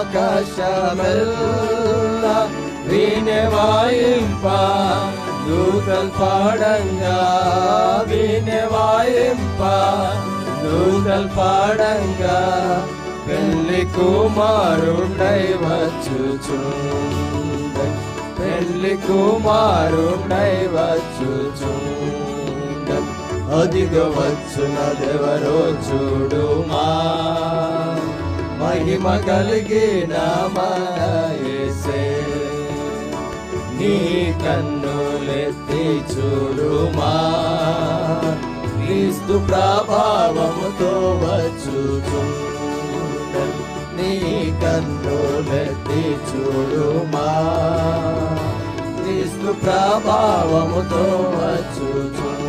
ആകാശമല്ല വീണെ പൂതൽ പാടങ്ങ വീണെ പൂതൽ പാടങ്ങ പെല്ലിക്കുമാരുണ്ടൈ വച്ചു ചൂണ്ട പെല്ലിക്കുമാരുണ്ടൈ വച്ചു ചൂണ്ട അധിക വച്ചുന ദേവരോ ചൂടൂ మహిమ కలిగే నామాయసే నీ కన్నులెత్తి చూడుమా. క్రీస్తు ప్రభావముతో వచ్చుచుండ నీ కన్నులెత్తి చూడుమా. క్రీస్తు ప్రభావముతో వచ్చు